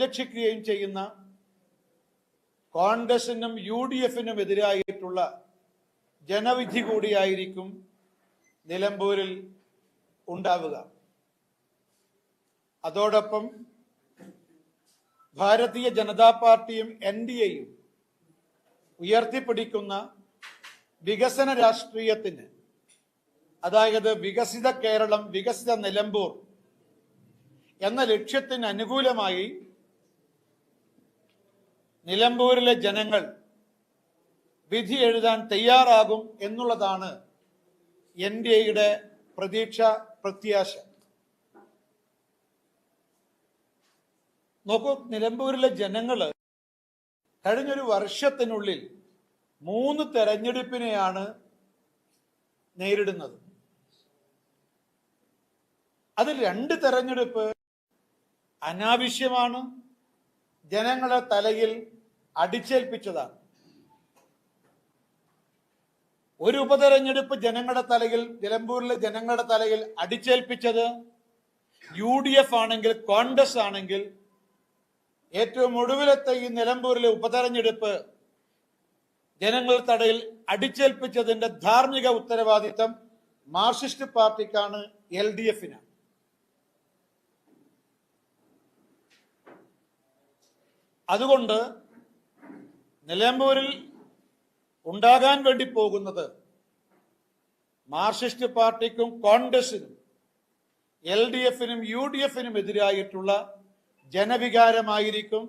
സംരക്ഷിക്കുകയും ചെയ്യുന്ന കോൺഗ്രസിനും യു ഡി എഫിനും എതിരായിട്ടുള്ള ജനവിധി കൂടിയായിരിക്കും നിലമ്പൂരിൽ ഉണ്ടാവുക. അതോടൊപ്പം ഭാരതീയ ജനതാ പാർട്ടിയും എൻ ഡി എയും ഉയർത്തിപ്പിടിക്കുന്ന വികസന രാഷ്ട്രീയത്തിന് അതായത് വികസിത കേരളം വികസിത നിലമ്പൂർ എന്ന ലക്ഷ്യത്തിന് അനുകൂലമായി നിലമ്പൂരിലെ ജനങ്ങൾ വിധി എഴുതാൻ തയ്യാറാകും എന്നുള്ളതാണ് എൻ ഡി എയുടെ പ്രതീക്ഷ പ്രത്യാശ. നോക്കൂ നിലമ്പൂരിലെ ജനങ്ങൾ കഴിഞ്ഞൊരു വർഷത്തിനുള്ളിൽ മൂന്ന് തെരഞ്ഞെടുപ്പിനെയാണ് നേരിടുന്നത്. അതിൽ രണ്ട് തെരഞ്ഞെടുപ്പ് അനാവശ്യമാണ്. ജനങ്ങളുടെ തലയിൽ അടിച്ചേൽപ്പിച്ചതാണ്. ഒരു ഉപതെരഞ്ഞെടുപ്പ് ജനങ്ങളുടെ തലയിൽ നിലമ്പൂരിലെ ജനങ്ങളുടെ തലയിൽ അടിച്ചേൽപ്പിച്ചത് യു ഡി എഫ് ആണെങ്കിൽ കോൺഗ്രസ് ആണെങ്കിൽ ഏറ്റവും ഒടുവിലത്തെ ഈ നിലമ്പൂരിലെ ഉപതെരഞ്ഞെടുപ്പ് ജനങ്ങളുടെ തടയിൽ അടിച്ചേൽപ്പിച്ചതിന്റെ ധാർമ്മിക ഉത്തരവാദിത്തം മാർക്സിസ്റ്റ് പാർട്ടിക്കാണ് എൽ ഡി എഫിനാണ്. അതുകൊണ്ട് നിലമ്പൂരിൽ ഉണ്ടാകാൻ വേണ്ടി പോകുന്നത് മാർക്സിസ്റ്റ് പാർട്ടിക്കും കോൺഗ്രസിനും എൽ ഡി എഫിനും യു ഡി എഫിനും എതിരായിട്ടുള്ള ജനവികാരമായിരിക്കും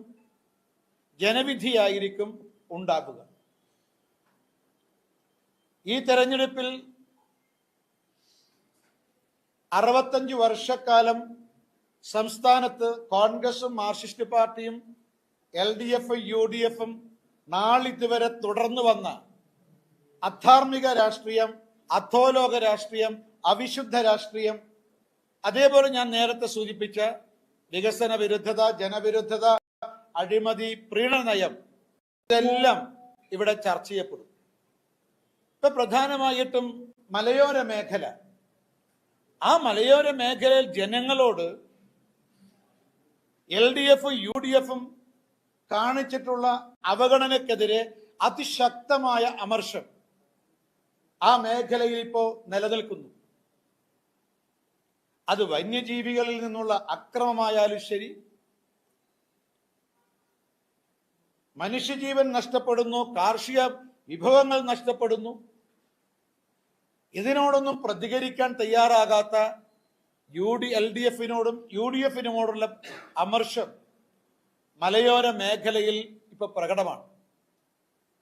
ജനവിധിയായിരിക്കും ഉണ്ടാകുക ഈ തെരഞ്ഞെടുപ്പിൽ അറുപത്തഞ്ച് വർഷക്കാലം സംസ്ഥാനത്ത് കോൺഗ്രസും മാർക്സിസ്റ്റ് പാർട്ടിയും എൽ ഡി എഫും യു ഡി എഫും നാളിതുവരെ തുടർന്നു വന്ന അധാർമിക രാഷ്ട്രീയം അധോലോക രാഷ്ട്രീയം അവിശുദ്ധ രാഷ്ട്രീയം അതേപോലെ ഞാൻ നേരത്തെ സൂചിപ്പിച്ച വികസന വിരുദ്ധത ജനവിരുദ്ധത അഴിമതി പ്രീണനയം ഇതെല്ലാം ഇവിടെ ചർച്ച ചെയ്യപ്പെടും. ഇപ്പൊ പ്രധാനമായിട്ടും മലയോര മേഖല. ആ മലയോര മേഖലയിൽ ജനങ്ങളോട് എൽ ഡി എഫും യു ഡി എഫും കാണിച്ചിട്ടുള്ള അവഗണനക്കെതിരെ അതിശക്തമായ അമർഷം ആ മേഖലയിൽ ഇപ്പോ നിലനിൽക്കുന്നു. അത് വന്യജീവികളിൽ നിന്നുള്ള അക്രമമായാലും ശരി മനുഷ്യജീവൻ നഷ്ടപ്പെടുന്നു കാർഷിക വിഭവങ്ങൾ നഷ്ടപ്പെടുന്നു. ഇതിനോടൊന്നും പ്രതികരിക്കാൻ തയ്യാറാകാത്ത യു ഡി എൽ ഡി എഫിനോടും യു ഡി എഫിനോടുള്ള അമർഷം മലയോര മേഖലയിൽ ഇപ്പൊ പ്രകടമാണ്.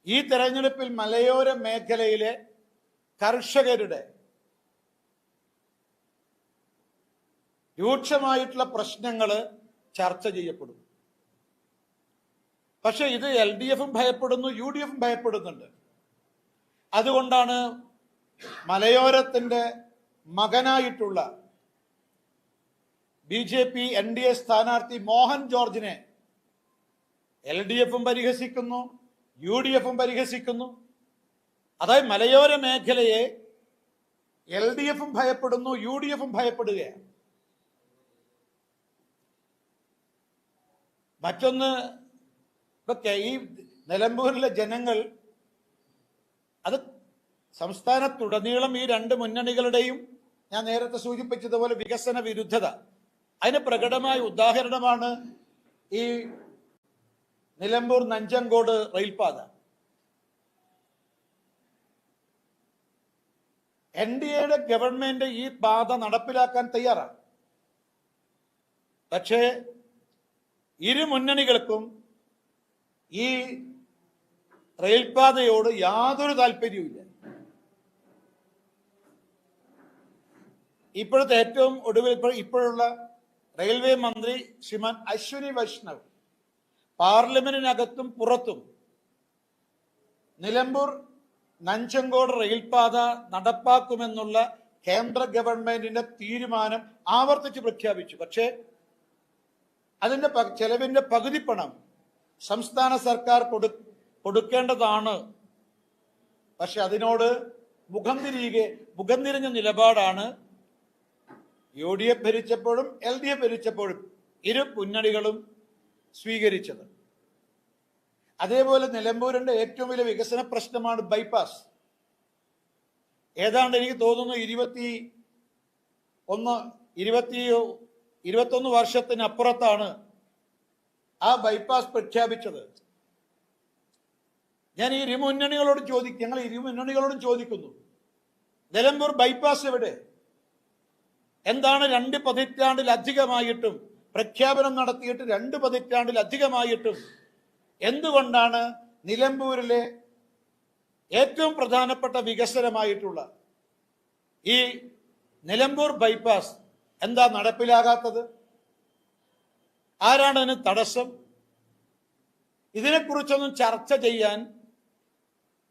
ഈ തെരഞ്ഞെടുപ്പിൽ മലയോര മേഖലയിലെ കർഷകരുടെ രൂക്ഷമായിട്ടുള്ള പ്രശ്നങ്ങൾ ചർച്ച ചെയ്യപ്പെടും പക്ഷെ ഇത് എൽ ഡി എഫും ഭയപ്പെടുന്നു യു ഡി എഫും ഭയപ്പെടുന്നുണ്ട്. അതുകൊണ്ടാണ് മലയോരത്തിന്റെ മകനായിട്ടുള്ള B J P N D A സ്ഥാനാർത്ഥി മോഹൻ ജോർജിനെ എൽ ഡി എഫും പരിഹസിക്കുന്നു യു ഡി എഫും പരിഹസിക്കുന്നു. അതായത് മലയോര മേഖലയെ എൽ ഡി എഫും ഭയപ്പെടുന്നു യു ഡി എഫും ഭയപ്പെടുകയാണ്. മറ്റൊന്ന് ഇപ്പൊ കെ- ഈ നിലമ്പൂരിലെ ജനങ്ങൾ അത് സംസ്ഥാനത്തുടനീളം ഈ രണ്ട് മുന്നണികളുടെയും ഞാൻ നേരത്തെ സൂചിപ്പിച്ചതുപോലെ വികസന വിരുദ്ധത. അതിന് പ്രകടമായ ഉദാഹരണമാണ് ഈ നിലമ്പൂർ നഞ്ചങ്കോട് റെയിൽപാത. എൻ ഡി എയുടെ ഗവൺമെന്റ് ഈ പാത നടപ്പിലാക്കാൻ തയ്യാറാണ്. പക്ഷേ ഇരു മുന്നണികൾക്കും ഈ റെയിൽപാതയോട് യാതൊരു താല്പര്യവുമില്ല. ഇപ്പോഴത്തെ ഏറ്റവും ഒടുവിൽ ഇപ്പോഴുള്ള റെയിൽവേ മന്ത്രി ശ്രീമാൻ അശ്വിനി വൈഷ്ണവ് പാർലമെന്റിനകത്തും പുറത്തും നിലമ്പൂർ നഞ്ചങ്കോട് റെയിൽപാത നടപ്പാക്കുമെന്നുള്ള കേന്ദ്ര ഗവൺമെന്റിന്റെ തീരുമാനം ആവർത്തിച്ച് പ്രഖ്യാപിച്ചു. പക്ഷേ അതിന്റെ ചെലവിന്റെ പകുതി പണം സംസ്ഥാന സർക്കാർ കൊടു കൊടുക്കേണ്ടതാണ്. പക്ഷെ അതിനോട് മുഖം തിരികെ മുഖം തിരിഞ്ഞ നിലപാടാണ് യു ഡി എഫ് ഭരിച്ചപ്പോഴും എൽ ഡി എഫ് ഭരിച്ചപ്പോഴും ഇരു മുന്നണികളും സ്വീകരിച്ചത്. അതേപോലെ നിലമ്പൂരിന്റെ ഏറ്റവും വലിയ വികസന പ്രശ്നമാണ് ബൈപ്പാസ് ഏതാണ്ട് എനിക്ക് തോന്നുന്നു ഇരുപത്തി ഒന്ന് ഇരുപത്തി ഇരുപത്തൊന്ന് വർഷത്തിനപ്പുറത്താണ് ആ ബൈപ്പാസ് പ്രഖ്യാപിച്ചത്. ഞാൻ ഈ ഇരുമുന്നണികളോട് ചോദിക്കും ഞങ്ങൾ ഇരുമുന്നണികളോടും ചോദിക്കുന്നു നിലമ്പൂർ ബൈപ്പാസ് എവിടെ? എന്താണ് രണ്ട് പതിറ്റാണ്ടിലധികമായിട്ടും പ്രഖ്യാപനം നടത്തിയിട്ട് രണ്ട് പതിറ്റാണ്ടിലധികമായിട്ടും എന്തുകൊണ്ടാണ് നിലമ്പൂരിലെ ഏറ്റവും പ്രധാനപ്പെട്ട വികസനമായിട്ടുള്ള ഈ നിലമ്പൂർ ബൈപ്പാസ് എന്താ നടപ്പിലാകാത്തത്? ആരാണ് അതിന് തടസ്സം? ഇതിനെക്കുറിച്ചൊന്നും ചർച്ച ചെയ്യാൻ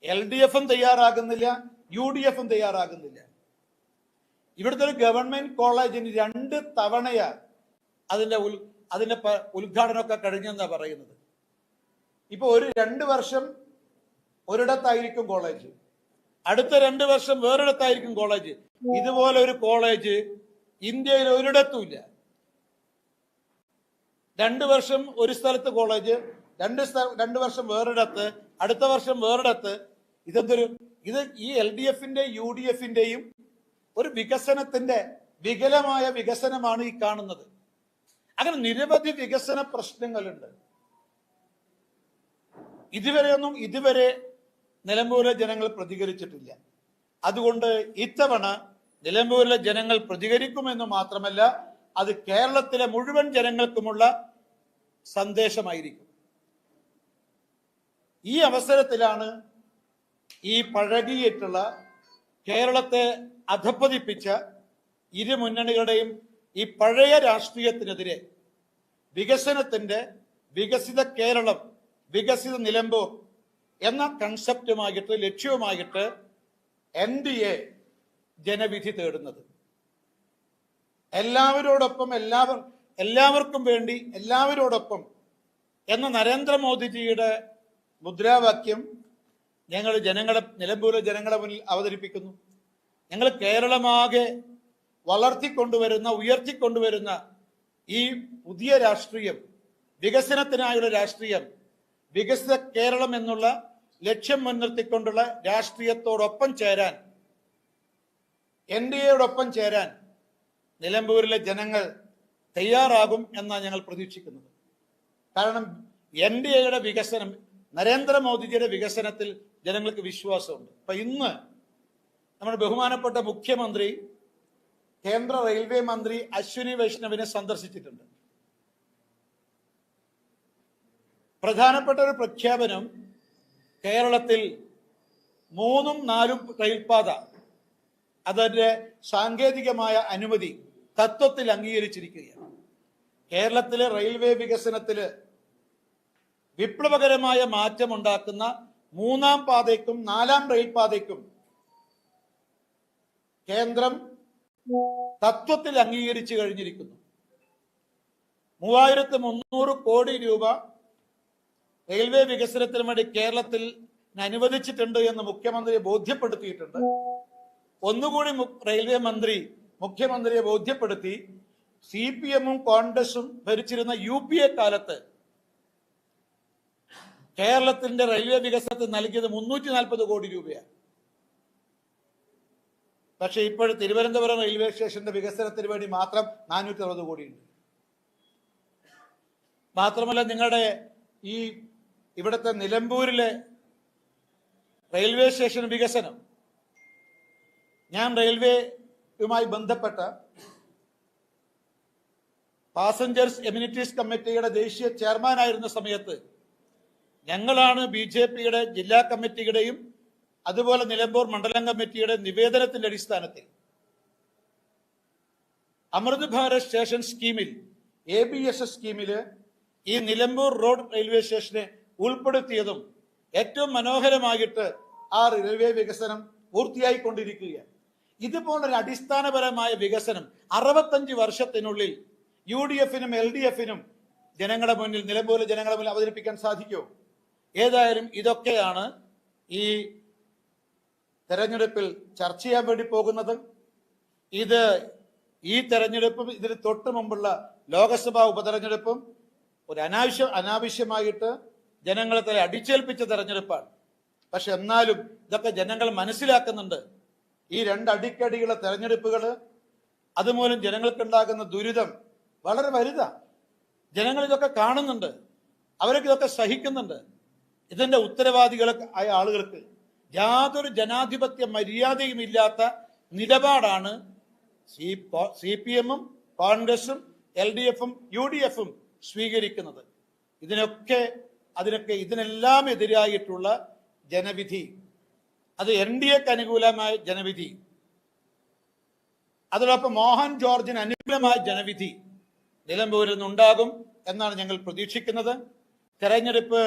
എൽ ഡി എഫും തയ്യാറാകുന്നില്ല യു ഡി എഫും തയ്യാറാകുന്നില്ല. ഇവിടുത്തെ ഒരു ഗവൺമെന്റ് കോളേജിന് രണ്ട് തവണയാ അതിന്റെ ഉൽ അതിന്റെ ഉദ്ഘാടനമൊക്കെ കഴിഞ്ഞെന്നാണ് പറയുന്നത്. ഇപ്പൊ ഒരു രണ്ട് വർഷം ഒരിടത്തായിരിക്കും കോളേജ്. അടുത്ത രണ്ട് വർഷം വേറൊരിടത്തായിരിക്കും കോളേജ്. ഇതുപോലെ ഒരു കോളേജ് ഇന്ത്യയിൽ ഒരിടത്തുമില്ല. രണ്ട് വർഷം ഒരു സ്ഥലത്ത് കോളേജ് രണ്ട് രണ്ട് വർഷം വേറൊരിടത്ത് അടുത്ത വർഷം വേറൊരിടത്ത്. ഇതെന്തൊരു ഇത് ഈ എൽ ഡി എഫിന്റെ യു ഡി എഫിന്റെയും ഒരു വികസനത്തിന്റെ വികലമായ വികസനമാണ് ഈ കാണുന്നത്. അങ്ങനെ നിരവധി വികസന പ്രശ്നങ്ങളുണ്ട്. ഇതുവരെയൊന്നും ഇതുവരെ നിലമ്പൂരിലെ ജനങ്ങൾ പ്രതികരിച്ചിട്ടില്ല. അതുകൊണ്ട് ഇത്തവണ നിലമ്പൂരിലെ ജനങ്ങൾ പ്രതികരിക്കുമെന്ന് മാത്രമല്ല അത് കേരളത്തിലെ മുഴുവൻ ജനങ്ങൾക്കുമുള്ള സന്ദേശമായിരിക്കും. ഈ അവസരത്തിലാണ് ഈ പഴകിയിട്ടുള്ള കേരളത്തെ അധപ്പതിപ്പിച്ച ഇരു മുന്നണികളുടെയും ഈ പഴയ രാഷ്ട്രീയത്തിനെതിരെ വികസനത്തിന്റെ വികസിത കേരളം വികസിത നിലമ്പൂർ എന്ന കൺസെപ്റ്റുമായിട്ട് ലക്ഷ്യവുമായിട്ട് എൻ ഡി എ ജനവിധി തേടുന്നത്. എല്ലാവരോടൊപ്പം എല്ലാവർ എല്ലാവർക്കും വേണ്ടി എല്ലാവരോടൊപ്പം എന്ന നരേന്ദ്രമോദിജിയുടെ മുദ്രാവാക്യം ഞങ്ങൾ ജനങ്ങളെ നിലമ്പൂരിലെ ജനങ്ങളെ മുന്നിൽ അവതരിപ്പിക്കുന്നു. ഞങ്ങൾ കേരളമാകെ വളർത്തിക്കൊണ്ടുവരുന്ന ഉയർത്തിക്കൊണ്ടുവരുന്ന ഈ പുതിയ രാഷ്ട്രീയം വികസനത്തിനായുള്ള രാഷ്ട്രീയം വികസിത കേരളം എന്നുള്ള ലക്ഷ്യം മുൻനിർത്തിക്കൊണ്ടുള്ള രാഷ്ട്രീയത്തോടൊപ്പം ചേരാൻ എൻ ഡി എയോടൊപ്പം ചേരാൻ നിലമ്പൂരിലെ ജനങ്ങൾ തയ്യാറാകും എന്നാണ് ഞങ്ങൾ പ്രതീക്ഷിക്കുന്നത്. കാരണം എൻ ഡി എയുടെ വികസനം നരേന്ദ്രമോദിജിയുടെ വികസനത്തിൽ ജനങ്ങൾക്ക് വിശ്വാസമുണ്ട്. അപ്പൊ ഇന്ന് നമ്മുടെ ബഹുമാനപ്പെട്ട മുഖ്യമന്ത്രി കേന്ദ്ര റെയിൽവേ മന്ത്രി അശ്വിനി വൈഷ്ണവിനെ സന്ദർശിച്ചിട്ടുണ്ട്. പ്രധാനപ്പെട്ട ഒരു പ്രഖ്യാപനം കേരളത്തിൽ മൂന്നും നാലും റെയിൽപാത അതിന്റെ സാങ്കേതികമായ അനുമതി തത്വത്തിൽ അംഗീകരിച്ചിരിക്കുകയാണ്. കേരളത്തിലെ റെയിൽവേ വികസനത്തിൽ വിപ്ലവകരമായ മാറ്റമുണ്ടാക്കുന്ന മൂന്നാം പാതയ്ക്കും നാലാം റെയിൽപാതയ്ക്കും കേന്ദ്രം തത്വത്തിൽ അംഗീകരിച്ചു കഴിഞ്ഞിരിക്കുന്നു. മൂവായിരത്തി മുന്നൂറ് കോടി രൂപ റെയിൽവേ വികസനത്തിന് വേണ്ടി കേരളത്തിൽ അനുവദിച്ചിട്ടുണ്ട് എന്ന് മുഖ്യമന്ത്രിയെ ബോധ്യപ്പെടുത്തിയിട്ടുണ്ട്. ഒന്നുകൂടി റെയിൽവേ മന്ത്രി മുഖ്യമന്ത്രിയെ ബോധ്യപ്പെടുത്തി സി പി എമ്മും കോൺഗ്രസും ഭരിച്ചിരുന്ന യു പി എ കാലത്ത് കേരളത്തിന്റെ റെയിൽവേ വികസനത്തിന് നൽകിയത് മുന്നൂറ്റി നാൽപ്പത് കോടി രൂപയാണ്. പക്ഷെ ഇപ്പോൾ തിരുവനന്തപുരം റെയിൽവേ സ്റ്റേഷന്റെ വികസനത്തിന് വേണ്ടി മാത്രം നാനൂറ്റി അറുപത് കോടിയുണ്ട്. മാത്രമല്ല നിങ്ങളുടെ ഈ ഇവിടുത്തെ നിലമ്പൂരിലെ റെയിൽവേ സ്റ്റേഷൻ വികസനം. ഞാൻ റെയിൽവേയുമായി ബന്ധപ്പെട്ട പാസഞ്ചേഴ്സ് എമ്യൂണിറ്റീസ് കമ്മിറ്റിയുടെ ദേശീയ ചെയർമാനായിരുന്ന സമയത്ത് ഞങ്ങളാണ് ബി ജെ പിയുടെ ജില്ലാ കമ്മിറ്റിയുടെയും അതുപോലെ നിലമ്പൂർ മണ്ഡലം കമ്മിറ്റിയുടെ നിവേദനത്തിന്റെ അടിസ്ഥാനത്തിൽ അമൃത് ഭാരത് സ്റ്റേഷൻ സ്കീമിൽ എ ബി എസ് എസ് സ്കീമിൽ ഈ നിലമ്പൂർ റോഡ് റെയിൽവേ സ്റ്റേഷനെ ഉൾപ്പെടുത്തിയതും ഏറ്റവും മനോഹരമായിട്ട് ആ റെയിൽവേ വികസനം പൂർത്തിയായിക്കൊണ്ടിരിക്കുകയാണ്. ഇതുപോലൊരു അടിസ്ഥാനപരമായ വികസനം അറുപത്തഞ്ച് വർഷത്തിനുള്ളിൽ യു ഡി എഫിനും എൽ ഡി എഫിനും ജനങ്ങളുടെ മുന്നിൽ നിലമ്പൂരിലെ ജനങ്ങളുടെ മുന്നിൽ അവതരിപ്പിക്കാൻ സാധിക്കുമോ? ഏതായാലും ഇതൊക്കെയാണ് ഈ തെരഞ്ഞെടുപ്പിൽ ചർച്ച ചെയ്യാൻ വേണ്ടി പോകുന്നത് ഇത് ഈ തെരഞ്ഞെടുപ്പും ഇതിന് തൊട്ട് മുമ്പുള്ള ലോകസഭാ ഉപതെരഞ്ഞെടുപ്പും ഒരു അനാവശ്യ അനാവശ്യമായിട്ട് ജനങ്ങളെ തല അടിച്ചേൽപ്പിച്ച തെരഞ്ഞെടുപ്പാണ്. പക്ഷെ എന്നാലും ഇതൊക്കെ ജനങ്ങൾ മനസ്സിലാക്കുന്നുണ്ട്. ഈ രണ്ടടിക്കടിയുള്ള തെരഞ്ഞെടുപ്പുകൾ അതുമൂലം ജനങ്ങൾക്കുണ്ടാകുന്ന ദുരിതം വളരെ വലുതാണ് ജനങ്ങൾ ഇതൊക്കെ കാണുന്നുണ്ട്. അവരൊക്കെ ഇതൊക്കെ സഹിക്കുന്നുണ്ട്. ഇതിന്റെ ഉത്തരവാദികൾ ആയ ആളുകൾക്ക് യാതൊരു ജനാധിപത്യ മര്യാദയും ഇല്ലാത്ത നിലപാടാണ് സി സി പി എമ്മും കോൺഗ്രസും എൽ ഡി എഫും യു ഡി എഫും സ്വീകരിക്കുന്നത്. ഇതിനൊക്കെ അതിനൊക്കെ ഇതിനെല്ലാം എതിരായിട്ടുള്ള ജനവിധി. അത് എൻ ഡി എക്ക് അനുകൂലമായ ജനവിധി. അതോടൊപ്പം മോഹൻ ജോർജിന് അനുകൂലമായ ജനവിധി നിലമ്പൂരിൽ നിന്നുണ്ടാകും എന്നാണ് ഞങ്ങൾ പ്രതീക്ഷിക്കുന്നത്. തെരഞ്ഞെടുപ്പ്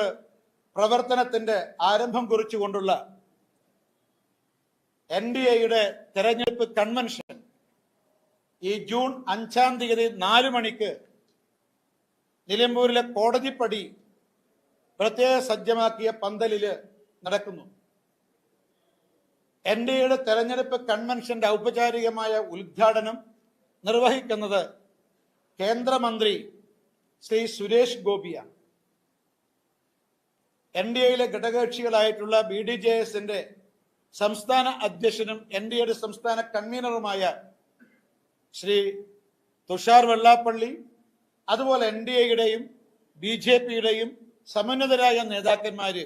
പ്രവർത്തനത്തിന്റെ ആരംഭം കുറിച്ചുകൊണ്ടുള്ള എൻ ഡി എയുടെ തെരഞ്ഞെടുപ്പ് കൺവെൻഷൻ ഈ ജൂൺ അഞ്ചാം തീയതി നാല് മണിക്ക് നിലമ്പൂരിലെ കോടതിപ്പടി പ്രത്യേക സജ്ജമാക്കിയ പന്തലിൽ നടക്കുന്നു. എൻ ഡി എയുടെ തെരഞ്ഞെടുപ്പ് കൺവെൻഷന്റെ ഔപചാരികമായ ഉദ്ഘാടനം നിർവഹിക്കുന്നത് കേന്ദ്രമന്ത്രി ശ്രീ സുരേഷ് ഗോപിയാണ്. എൻ ഡി എയിലെ ഘടകകക്ഷികളായിട്ടുള്ള ബി ഡി ജെ എസിന്റെ സംസ്ഥാന അധ്യക്ഷനും എൻ ഡി എയുടെ സംസ്ഥാന കൺവീനറുമായ ശ്രീ തുഷാർ വെള്ളാപ്പള്ളി അതുപോലെ എൻ ഡി എയുടെയും ബി ജെ പിയുടെയും സമന്വിതരായ നേതാക്കന്മാര്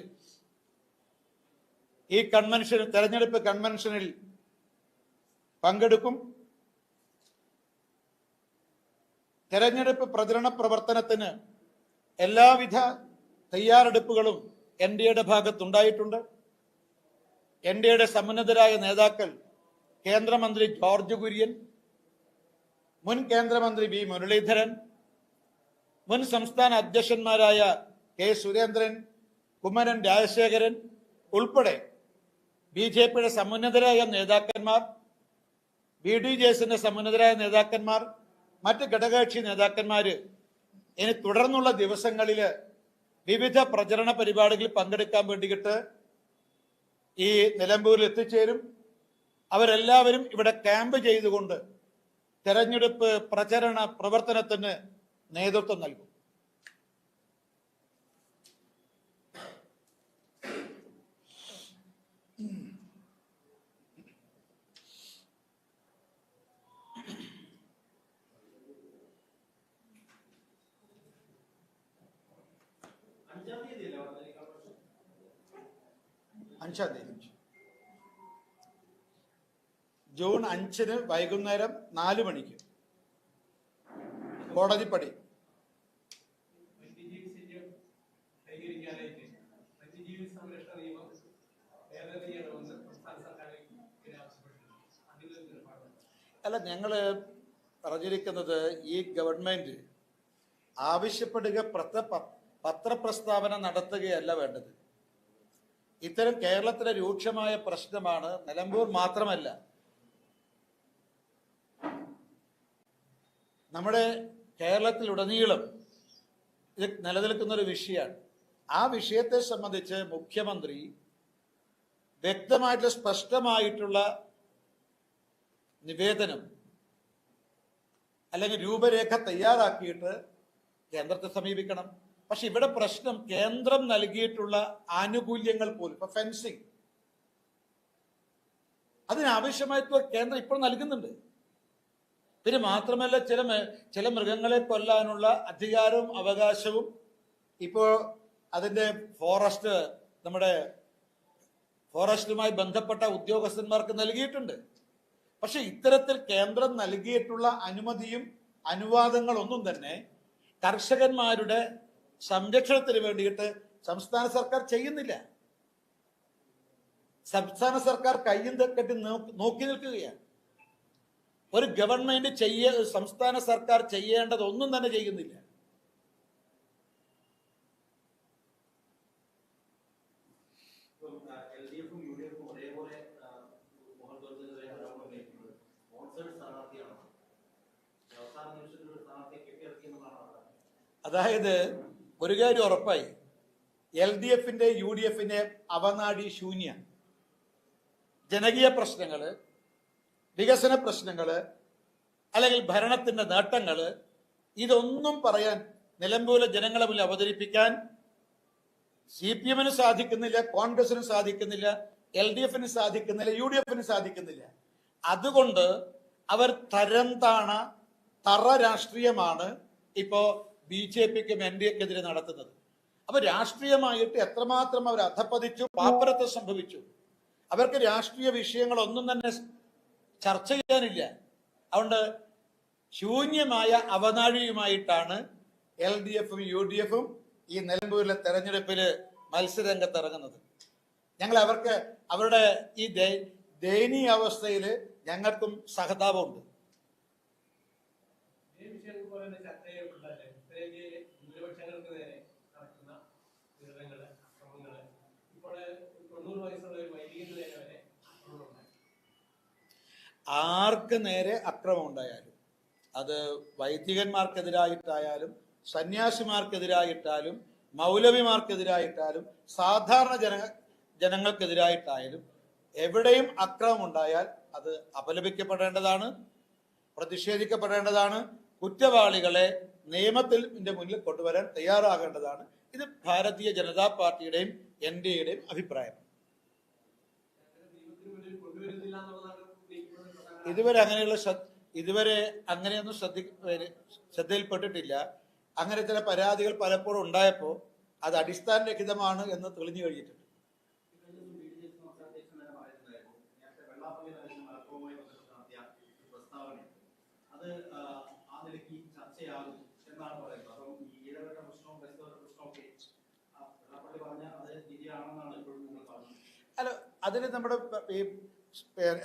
ഈ കൺവെൻഷൻ തെരഞ്ഞെടുപ്പ് കൺവെൻഷനിൽ പങ്കെടുക്കും. തെരഞ്ഞെടുപ്പ് പ്രചരണ പ്രവർത്തനത്തിന് എല്ലാവിധ തയ്യാറെടുപ്പുകളും എൻ ഡി എയുടെ ഭാഗത്തുണ്ടായിട്ടുണ്ട്. എൻ ഡി എയുടെ സമുന്നതരായ നേതാക്കൾ കേന്ദ്രമന്ത്രി ജോർജ് കുര്യൻ മുൻ കേന്ദ്രമന്ത്രി വി മുരളീധരൻ മുൻ സംസ്ഥാന അധ്യക്ഷന്മാരായ കെ സുരേന്ദ്രൻ കുമ്മനൻ രാജശേഖരൻ ഉൾപ്പെടെ ബി ജെ പിയുടെ സമുന്നതരായ നേതാക്കന്മാർ ബി ഡി ജെ എസിന്റെ സമുന്നതരായ നേതാക്കന്മാർ മറ്റ് ഘടകകക്ഷി നേതാക്കന്മാർ ഇനി തുടർന്നുള്ള ദിവസങ്ങളിൽ വിവിധ പ്രചരണ പരിപാടികളിൽ പങ്കെടുക്കാൻ വേണ്ടിയിട്ട് ഈ നിലമ്പൂരിൽ എത്തിച്ചേരും അവരെല്ലാവരും ഇവിടെ ക്യാമ്പ് ചെയ്തുകൊണ്ട് തെരഞ്ഞെടുപ്പ് പ്രചരണ പ്രവർത്തനത്തിന് നേതൃത്വം നൽകും. അഞ്ചാം തീയതി ജൂൺ അഞ്ചിന് വൈകുന്നേരം നാല് മണിക്ക്. കോടതിപ്പടി അല്ല ഞങ്ങൾ പറഞ്ഞിരിക്കുന്നത് ഈ ഗവൺമെന്റ് ആവശ്യപ്പെടുക പത്ര പത്രപ്രസ്താവന നടത്തുകയല്ല വേണ്ടത്. ഇത്തരം കേരളത്തിലെ രൂക്ഷമായ പ്രശ്നമാണ് നിലമ്പൂർ മാത്രമല്ല. നമ്മുടെ കേരളത്തിലുടനീളം ഇത് നിലനിൽക്കുന്ന ഒരു വിഷയമാണ്. ആ വിഷയത്തെ സംബന്ധിച്ച് മുഖ്യമന്ത്രി വ്യക്തമായിട്ടുള്ള സ്പഷ്ടമായിട്ടുള്ള നിവേദനം അല്ലെങ്കിൽ രൂപരേഖ തയ്യാറാക്കിയിട്ട് കേന്ദ്രത്തെ സമീപിക്കണം. പക്ഷെ ഇവിടെ പ്രശ്നം കേന്ദ്രം നൽകിയിട്ടുള്ള ആനുകൂല്യങ്ങൾ പോലും ഇപ്പൊ ഫെൻസിങ് അതിനാവശ്യമായിട്ടുള്ള കേന്ദ്രം ഇപ്പോൾ നൽകുന്നുണ്ട്. പിന്നെ മാത്രമല്ല ചില ചില മൃഗങ്ങളെ കൊല്ലാനുള്ള അധികാരവും അവകാശവും ഇപ്പോൾ അതിന്റെ ഫോറസ്റ്റ് നമ്മുടെ ഫോറസ്റ്റുമായി ബന്ധപ്പെട്ട ഉദ്യോഗസ്ഥന്മാർക്ക് നൽകിയിട്ടുണ്ട്. പക്ഷെ ഇത്തരത്തിൽ കേന്ദ്രം നൽകിയിട്ടുള്ള അനുമതിയും അനുവാദങ്ങളൊന്നും തന്നെ കർഷകന്മാരുടെ സംരക്ഷണത്തിന് വേണ്ടിയിട്ട് സംസ്ഥാന സർക്കാർ ചെയ്യുന്നില്ല. സംസ്ഥാന സർക്കാർ കയ്യും കെട്ടി നോക്കി നിൽക്കുകയാണ്. ഒരു ഗവൺമെന്റ് ചെയ്യ സംസ്ഥാന സർക്കാർ ചെയ്യേണ്ടത് ഒന്നും തന്നെ ചെയ്യുന്നില്ല. അതായത് ഒരു കാര്യം ഉറപ്പായി. എൽ ഡി എഫിന്റെ യു ഡി എഫിന്റെ അവനാടി ശൂന്യ ജനകീയ പ്രശ്നങ്ങൾ വികസന പ്രശ്നങ്ങൾ അല്ലെങ്കിൽ ഭരണത്തിന്റെ നേട്ടങ്ങൾ ഇതൊന്നും പറയാൻ നിലമ്പൂരിലെ ജനങ്ങളെ മുന്നിൽ അവതരിപ്പിക്കാൻ സി പി എമ്മിന് സാധിക്കുന്നില്ല കോൺഗ്രസിന് സാധിക്കുന്നില്ല എൽ ഡി എഫിന് സാധിക്കുന്നില്ല യു ഡി എഫിന് സാധിക്കുന്നില്ല. അതുകൊണ്ട് അവർ തരം താണ തറ രാഷ്ട്രീയമാണ് ഇപ്പോ ബി ജെ പിക്കും എൻ ഡി എക്കെതിരെ നടത്തുന്നത്. അപ്പൊ രാഷ്ട്രീയമായിട്ട് എത്രമാത്രം അവർ അധപ്പതിച്ചു പാപ്പരത്വം സംഭവിച്ചു. അവർക്ക് രാഷ്ട്രീയ വിഷയങ്ങളൊന്നും തന്നെ ചർച്ച ചെയ്യാനില്ല. അതുകൊണ്ട് ശൂന്യമായ അവനാഴിയുമായിട്ടാണ് എൽ ഡി എഫും യു ഡി എഫും ഈ നിലമ്പൂരിലെ തെരഞ്ഞെടുപ്പിൽ മത്സരരംഗത്ത് ഇറങ്ങുന്നത് ഞങ്ങൾ അവർക്ക് അവരുടെ ഈ ദയ- ദയനീയ അവസ്ഥയിൽ ഞങ്ങൾക്കും സഹതാപമുണ്ട് ഇതേ വിഷയം പോലെ തന്നെ ചർച്ച ചെയ്യപ്പെട്ടല്ലേ ഉത്തരേന്ത്യയിലെ ന്യൂനപക്ഷങ്ങൾക്ക് നേരെ നടക്കുന്ന പീഡനങ്ങൾ അക്രമങ്ങൾ ഇപ്പോൾ തൊണ്ണൂറ് വയസ്സുള്ള ഒരു വൈദികന് നേരെ വരെ അക്രമമുണ്ടായി ആർക്ക് നേരെ അക്രമം ഉണ്ടായാലും അത് വൈദികന്മാർക്കെതിരായിട്ടായാലും സന്യാസിമാർക്കെതിരായിട്ടാലും മൗലവിമാർക്കെതിരായിട്ടാലും സാധാരണ ജന ജനങ്ങൾക്കെതിരായിട്ടായാലും എവിടെയും അക്രമം ഉണ്ടായാൽ അത് അപലപിക്കപ്പെടേണ്ടതാണ് പ്രതിഷേധിക്കപ്പെടേണ്ടതാണ് കുറ്റവാളികളെ നിയമത്തിൽ മുന്നിൽ കൊണ്ടുവരാൻ തയ്യാറാകേണ്ടതാണ്. ഇത് ഭാരതീയ ജനതാ പാർട്ടിയുടെയും എൻ ഡി എയുടെയും അഭിപ്രായം. ഇതുവരെ അങ്ങനെയുള്ള ഇതുവരെ അങ്ങനെയൊന്നും ശ്രദ്ധ ശ്രദ്ധയിൽപ്പെട്ടിട്ടില്ല. അങ്ങനെ ചില പരാതികൾ പലപ്പോഴും ഉണ്ടായപ്പോൾ അത് അടിസ്ഥാനരഹിതമാണ് എന്ന് തെളിഞ്ഞു കഴിഞ്ഞിട്ടുണ്ട്. അല്ല അതിന് നമ്മുടെ ഈ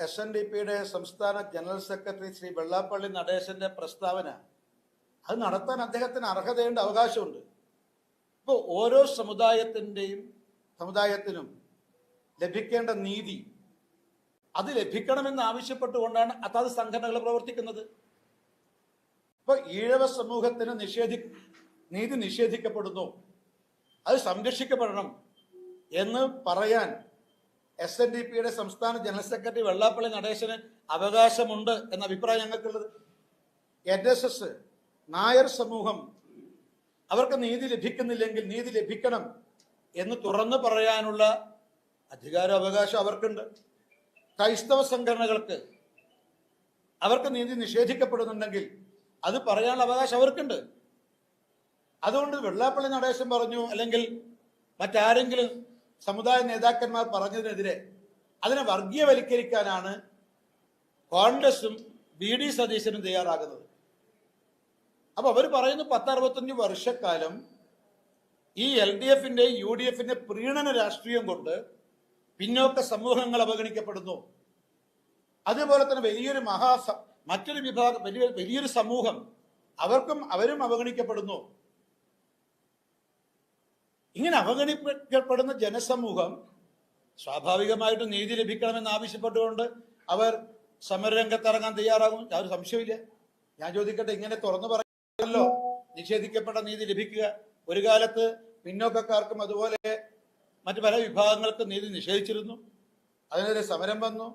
എസ് എൻ ഡി പിയുടെ സംസ്ഥാന ജനറൽ സെക്രട്ടറി ശ്രീ വെള്ളാപ്പള്ളി നടേശന്റെ പ്രസ്താവന. അത് നടത്താൻ അദ്ദേഹത്തിന് അർഹതയുണ്ട് അവകാശമുണ്ട്. ഇപ്പോൾ ഓരോ സമുദായത്തിന്റെയും സമുദായത്തിനും ലഭിക്കേണ്ട നീതി അത് ലഭിക്കണമെന്ന് ആവശ്യപ്പെട്ടുകൊണ്ടാണ് അതാത് സംഘടനകൾ പ്രവർത്തിക്കുന്നത്. ഇപ്പൊ ഈഴവ സമൂഹത്തിന് നിഷേധി നീതി നിഷേധിക്കപ്പെടുന്നു. അത് സംരക്ഷിക്കപ്പെടണം എന്ന് പറയാൻ എസ് എൻ ഡി പിയുടെ സംസ്ഥാന ജനറൽ സെക്രട്ടറി വെള്ളാപ്പള്ളി നടേശന് അവകാശമുണ്ട് എന്ന അഭിപ്രായം ഞങ്ങൾക്കുള്ളത്. എൻ എസ് എസ് നായർ സമൂഹം അവർക്ക് നീതി ലഭിക്കുന്നില്ലെങ്കിൽ നീതി ലഭിക്കണം എന്ന് തുറന്നു പറയാനുള്ള അധികാര അവകാശം അവർക്കുണ്ട്. ക്രൈസ്തവ സംഘടനകൾക്ക് അവർക്ക് നീതി നിഷേധിക്കപ്പെടുന്നുണ്ടെങ്കിൽ അത് പറയാനുള്ള അവകാശം അവർക്കുണ്ട്. അതുകൊണ്ട് വെള്ളാപ്പള്ളി നടേശൻ പറഞ്ഞു അല്ലെങ്കിൽ മറ്റാരെങ്കിലും സമുദായ നേതാക്കന്മാർ പറഞ്ഞതിനെതിരെ അതിനെ വർഗീയവൽക്കരിക്കാനാണ് കോൺഗ്രസും ബി ഡി സതീശനും തയ്യാറാകുന്നത്. അപ്പൊ അവർ പറയുന്നു പത്തറുപത്തഞ്ച് വർഷക്കാലം ഈ എൽ ഡി എഫിന്റെ യു ഡി എഫിന്റെ പ്രീണന രാഷ്ട്രീയം കൊണ്ട് പിന്നോക്ക സമൂഹങ്ങൾ അവഗണിക്കപ്പെടുന്നു. അതുപോലെ തന്നെ വലിയൊരു മഹാ മറ്റൊരു വിഭാഗം വലിയ വലിയൊരു സമൂഹം അവർക്കും അവരും അവഗണിക്കപ്പെടുന്നു. ഇങ്ങനെ അവഗണിക്കപ്പെടുന്ന ജനസമൂഹം സ്വാഭാവികമായിട്ടും നീതി ലഭിക്കണമെന്ന് ആവശ്യപ്പെട്ടുകൊണ്ട് അവർ സമരരംഗത്തിറങ്ങാൻ തയ്യാറാകും ഒരു സംശയമില്ല ഞാൻ ചോദിക്കട്ടെ ഇങ്ങനെ തുറന്നു പറയുമല്ലോ നിഷേധിക്കപ്പെട്ട നീതി ലഭിക്കുക. ഒരു കാലത്ത് പിന്നോക്കക്കാർക്കും അതുപോലെ മറ്റു പല വിഭാഗങ്ങൾക്കും നീതി നിഷേധിച്ചിരുന്നു. അതിനെതിരെ സമരം വന്നു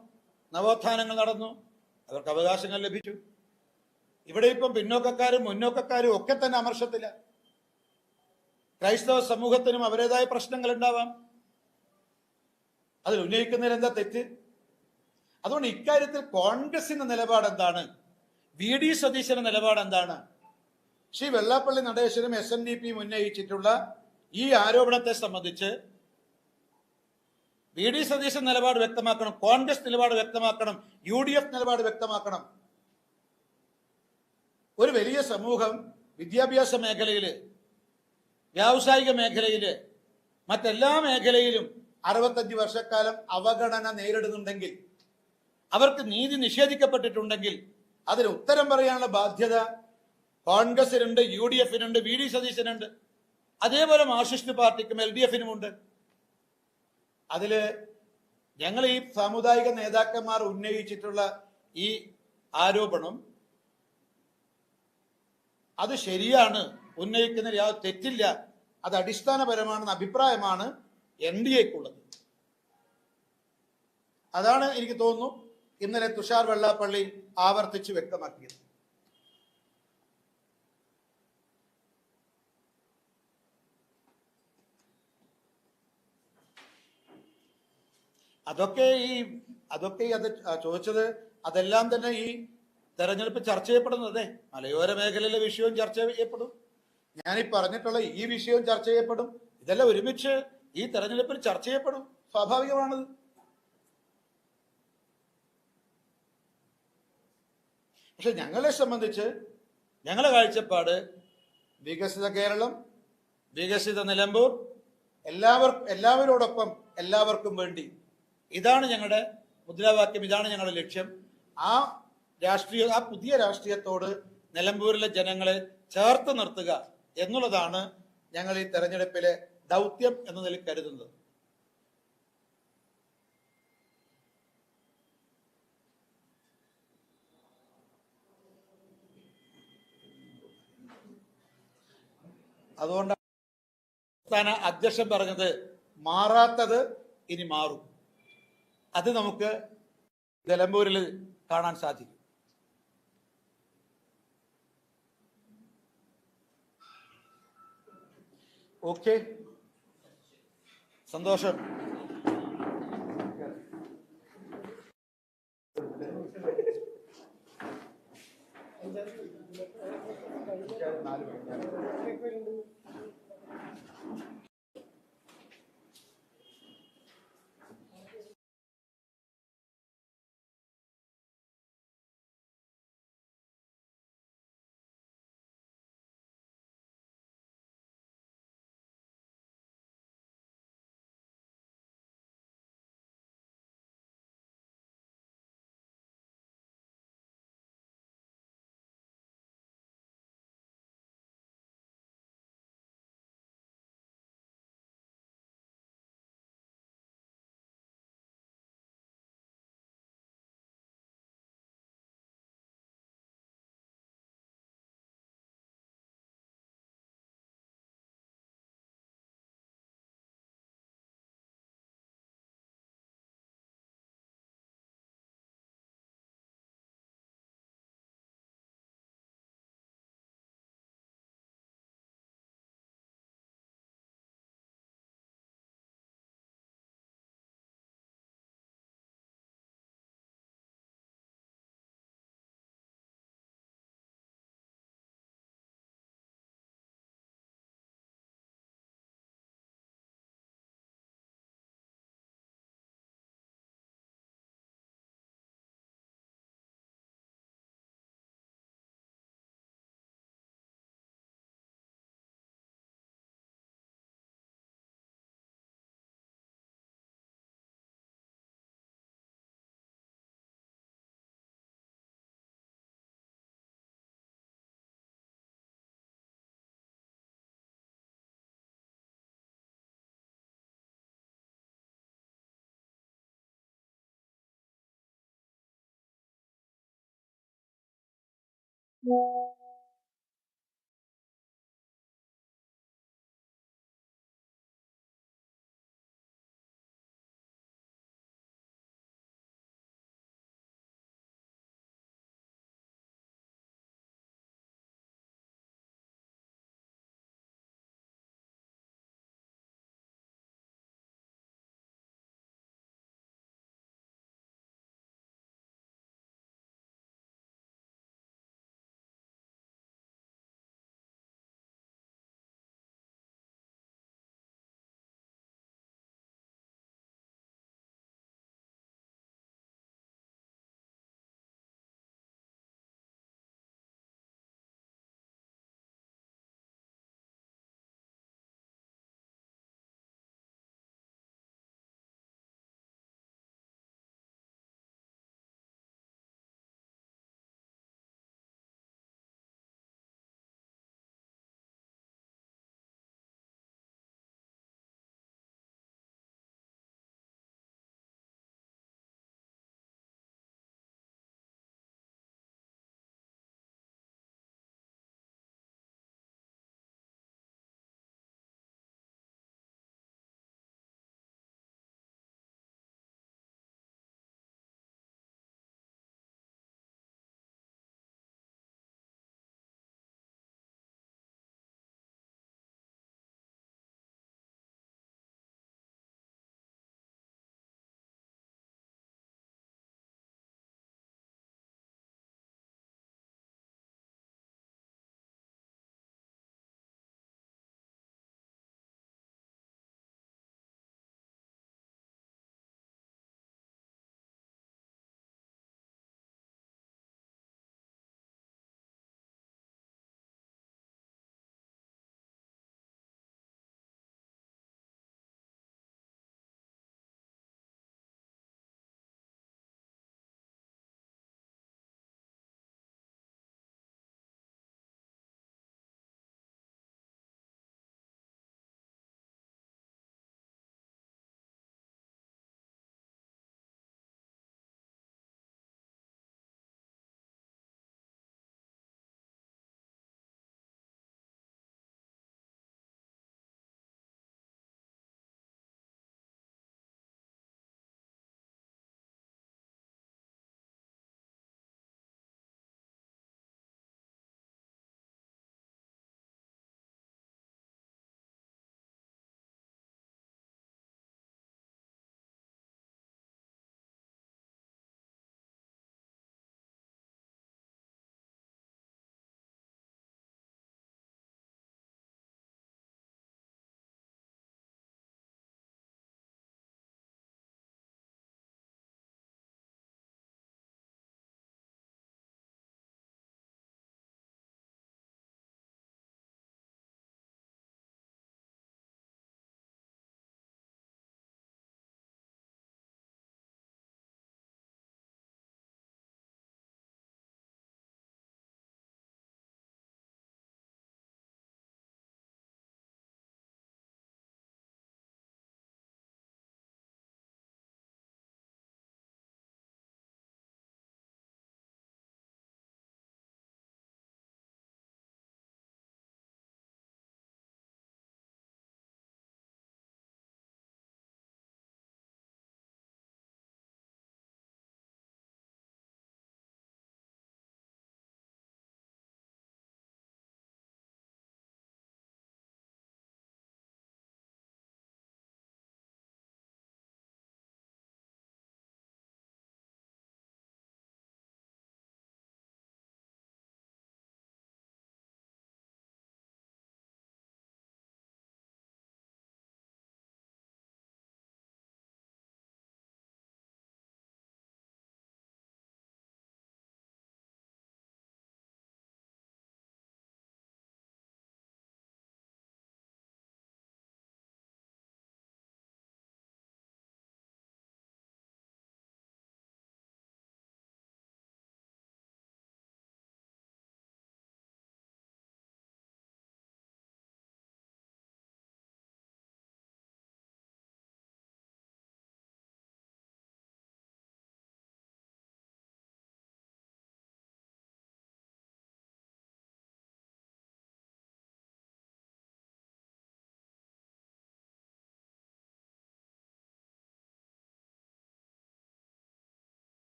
നവോത്ഥാനങ്ങൾ നടന്നു അവർക്ക് അവകാശങ്ങൾ ലഭിച്ചു. ഇവിടെ ഇപ്പം പിന്നോക്കക്കാരും മുന്നോക്കക്കാരും ഒക്കെ തന്നെ അമർഷത്തില്ല ക്രൈസ്തവ സമൂഹത്തിനും അവരുടേതായ പ്രശ്നങ്ങൾ ഉണ്ടാവാം അതിൽ ഉന്നയിക്കുന്നതിൽ എന്താ തെറ്റ്? അതുകൊണ്ട് ഇക്കാര്യത്തിൽ കോൺഗ്രസിന്റെ നിലപാട് എന്താണ് വി ഡി സതീശന്റെ നിലപാട് എന്താണ് ശ്രീ വെള്ളാപ്പള്ളി നടേശനും എസ് എൻ ഡി പിയും ഉന്നയിച്ചിട്ടുള്ള ഈ ആരോപണത്തെ സംബന്ധിച്ച് വി ഡി സതീശൻ നിലപാട് വ്യക്തമാക്കണം കോൺഗ്രസ് നിലപാട് വ്യക്തമാക്കണം യു ഡി എഫ് നിലപാട് വ്യക്തമാക്കണം. ഒരു വലിയ സമൂഹം വിദ്യാഭ്യാസ മേഖലയിൽ വ്യാവസായിക മേഖലയിൽ മറ്റെല്ലാ മേഖലയിലും അറുപത്തഞ്ച് വർഷക്കാലം അവഗണന നേരിടുന്നുണ്ടെങ്കിൽ അവർക്ക് നീതി നിഷേധിക്കപ്പെട്ടിട്ടുണ്ടെങ്കിൽ അതിന് ഉത്തരം പറയാനുള്ള ബാധ്യത കോൺഗ്രസിനുണ്ട് യു ഡി എഫിനുണ്ട് വി ഡി സതീശനുണ്ട്. അതേപോലെ മാർക്സിസ്റ്റ് പാർട്ടിക്കും എൽ ഡി എഫിനും ഉണ്ട് അതിൽ ഞങ്ങൾ ഈ സാമുദായിക നേതാക്കന്മാർ ഉന്നയിച്ചിട്ടുള്ള ഈ ആരോപണം അത് ശരിയാണ് ഉന്നയിക്കുന്നതിൽ യാതൊരു തെറ്റില്ല. അത് അടിസ്ഥാനപരമാണെന്ന അഭിപ്രായമാണ് എൻ ഡി എക്കുള്ളത്. അതാണ് എനിക്ക് തോന്നുന്നു ഇന്നലെ തുഷാർ വെള്ളാപ്പള്ളി ആവർത്തിച്ച് വ്യക്തമാക്കിയത്. അതൊക്കെ ഈ അതൊക്കെ അത് ചോദിച്ചത് അതെല്ലാം തന്നെ ഈ തെരഞ്ഞെടുപ്പ് ചർച്ച ചെയ്യപ്പെടുന്നത് അതെ? മലയോര മേഖലയിലെ വിഷയവും ചർച്ച ചെയ്യപ്പെടും. ഞാൻ ഈ പറഞ്ഞിട്ടുള്ള ഈ വിഷയവും ചർച്ച ചെയ്യപ്പെടും. ഇതെല്ലാം ഒരുമിച്ച് ഈ തെരഞ്ഞെടുപ്പിൽ ചർച്ച ചെയ്യപ്പെടും. സ്വാഭാവികമാണത്. പക്ഷെ ഞങ്ങളെ സംബന്ധിച്ച് ഞങ്ങളെ കാഴ്ചപ്പാട് വികസിത കേരളം വികസിത നിലമ്പൂർ എല്ലാവർ എല്ലാവരോടൊപ്പം എല്ലാവർക്കും വേണ്ടി ഇതാണ് ഞങ്ങളുടെ മുദ്രാവാക്യം ഇതാണ് ഞങ്ങളുടെ ലക്ഷ്യം. ആ രാഷ്ട്രീയ ആ പുതിയ രാഷ്ട്രീയത്തോട് നിലമ്പൂരിലെ ജനങ്ങളെ ചേർത്ത് നിർത്തുക. എന്നുള്ളതാണ് ഞങ്ങൾ ഈ തെരഞ്ഞെടുപ്പിലെ ദൗത്യം എന്ന നിലയിൽ കരുതുന്നത്. അതുകൊണ്ട് സംസ്ഥാന അധ്യക്ഷൻ പറഞ്ഞത് മാറാത്തത് ഇനി മാറും. അത് നമുക്ക് നിലമ്പൂരിൽ കാണാൻ സാധിക്കും. ഓക്കെ സന്തോഷം നാല് Yeah.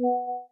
Yeah.